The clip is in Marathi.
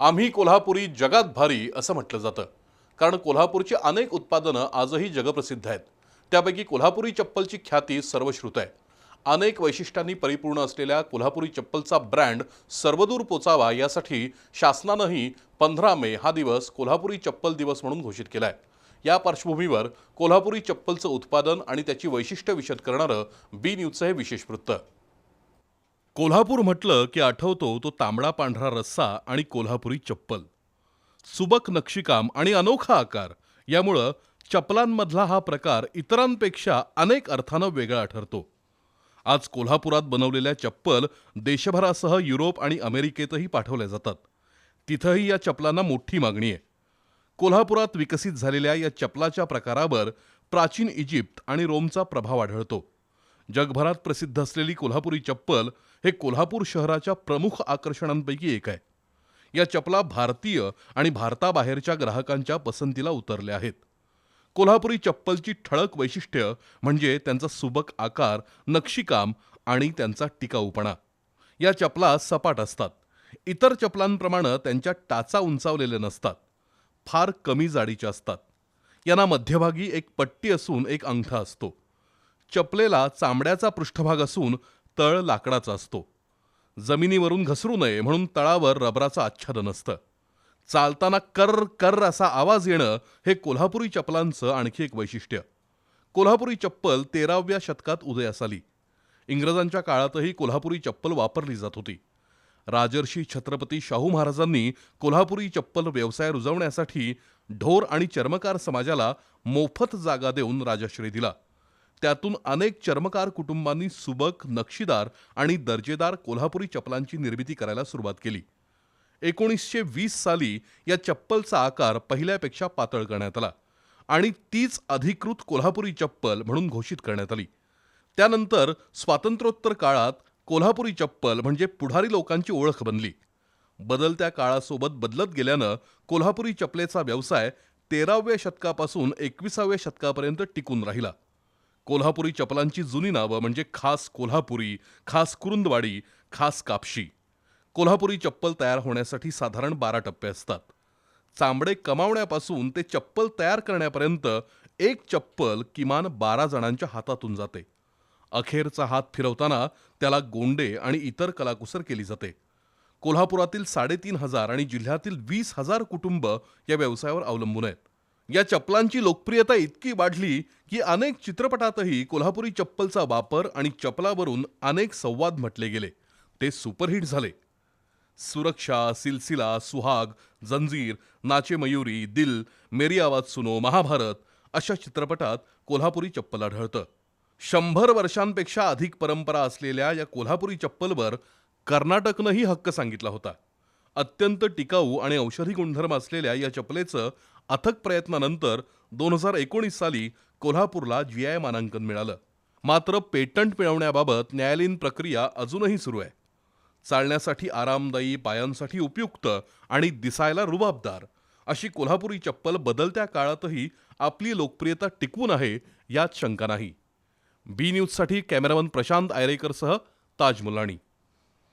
आम्ही कोल्हापुरी जगात भारी असं म्हटलं जातं. कारण कोल्हापूरची अनेक उत्पादनं आजही जगप्रसिद्ध आहेत. त्यापैकी कोल्हापुरी चप्पलची ख्याती सर्वश्रुत आहे. अनेक वैशिष्ट्यांनी परिपूर्ण असलेल्या कोल्हापुरी चप्पलचा ब्रँड सर्वदूर पोचावा यासाठी शासनानंही पंधरा मे हा दिवस कोल्हापुरी चप्पल दिवस म्हणून घोषित केला आहे या पार्श्वभूमीवर कोल्हापुरी चप्पलचं उत्पादन आणि त्याची वैशिष्ट्य विशद करणारं बी न्यूजचं हे विशेष वृत्त. कोल्हापूर म्हटलं की आठवतो तो तांबडा पांढरा रस्सा आणि कोल्हापुरी चप्पल. सुबक नक्षीकाम आणि अनोखा आकार. यामुळं चपलांमधला हा प्रकार इतरांपेक्षा अनेक अर्थानं वेगळा ठरतो. आज कोल्हापुरात बनवलेल्या चप्पल देशभरासह युरोप आणि अमेरिकेतही पाठवल्या जातात. तिथंही या चपलांना मोठी मागणी आहे. कोल्हापुरात विकसित झालेल्या या चपलाच्या प्रकारावर प्राचीन इजिप्त आणि रोमचा प्रभाव आढळतो. जगभरात प्रसिद्ध असलेली कोल्हापुरी चप्पल हे कोल्हापूर शहराच्या प्रमुख आकर्षणांपैकी एक आहे. या चपला भारतीय आणि भारताबाहेरच्या ग्राहकांच्या पसंतीला उतरल्या आहेत. कोल्हापुरी चप्पलची ठळक वैशिष्ट्य म्हणजे त्यांचा सुबक आकार नक्षीकाम आणि त्यांचा टिकाऊपणा. या चपला सपाट असतात. इतर चपलांप्रमाणे त्यांच्या टाचा उंचावलेल्या नसतात. फार कमी जाडीच्या असतात. यांना मध्यभागी एक पट्टी असून एक अंगठा असतो. चपलेला चामड्याचा पृष्ठभाग असून तळ लाकडाचा असतो. जमिनीवरून घसरू नये म्हणून तळावर रबराचं आच्छादन असतं. चालताना कर्र कर असा आवाज येणं हे कोल्हापुरी चपलांचं आणखी एक वैशिष्ट्य. कोल्हापुरी चप्पल तेराव्या शतकात उदयास आली. इंग्रजांच्या काळातही कोल्हापुरी चप्पल वापरली जात होती. राजर्षी छत्रपती शाहू महाराजांनी कोल्हापुरी चप्पल व्यवसाय रुजवण्यासाठी ढोर आणि चर्मकार समाजाला मोफत जागा देऊन राजाश्रय दिला. त्यातून अनेक चर्मकार कुटुंबांनी सुबक नक्षीदार आणि दर्जेदार कोल्हापुरी चपलांची निर्मिती करायला सुरुवात केली. एकोणीसशे वीस साली या चप्पलचा आकार पहिल्यापेक्षा पातळ करण्यात आला आणि तीच अधिकृत कोल्हापुरी चप्पल म्हणून घोषित करण्यात आली. त्यानंतर स्वातंत्र्योत्तर काळात कोल्हापुरी चप्पल म्हणजे पुढारी लोकांची ओळख बनली. बदलत्या काळासोबत बदलत गेल्यानं कोल्हापुरी चपलेचा व्यवसाय तेराव्या शतकापासून एकविसाव्या शतकापर्यंत टिकून राहिला. कोल्हापुरी चपलांची जुनी नावं म्हणजे खास कोल्हापुरी खास कुरुंदवाडी खास कापशी. कोल्हापुरी चप्पल तयार होण्यासाठी साधारण बारा टप्पे असतात. चांबडे कमावण्यापासून ते चप्पल तयार करण्यापर्यंत एक चप्पल किमान बारा जणांच्या हातातून जाते. अखेरचा हात फिरवताना त्याला गोंडे आणि इतर कलाकुसर केली जाते. कोल्हापुरातील साडेतीन हजार आणि जिल्ह्यातील वीस हजार कुटुंब या व्यवसायावर अवलंबून आहेत. या चपलांची लोकप्रियता इतकी वाढली की अनेक चित्रपटातही कोल्हापुरी चप्पलचा वापर आणि चपलावरून अनेक संवाद म्हटले गेले. ते सुपरहिट झाले. सुरक्षा सिलसिला सुहाग जंजीर नाचे मयुरी दिल मेरी आवाज सुनो महाभारत अशा चित्रपटात कोल्हापुरी चप्पल आढळतं. शंभर वर्षांपेक्षा अधिक परंपरा असलेल्या या कोल्हापुरी चप्पलवर कर्नाटकनंही हक्क सांगितला होता. अत्यंत टिकाऊ आणि औषधी गुणधर्म असलेल्या या चपलेचं अथक प्रयत्नानंतर दोन हजार एकोणीस साली कोल्हापूरला जी आय मानांकन मिळालं. मात्र पेटंट मिळवण्याबाबत न्यायालयीन प्रक्रिया अजूनही सुरू आहे. चालण्यासाठी आरामदायी पायांसाठी उपयुक्त आणि दिसायला रुबाबदार अशी कोल्हापुरी चप्पल बदलत्या काळातही आपली लोकप्रियता टिकवून आहे यात शंका नाही. बी न्यूजसाठी कॅमेरामन प्रशांत आयरेकरसह ताज मुलाणी.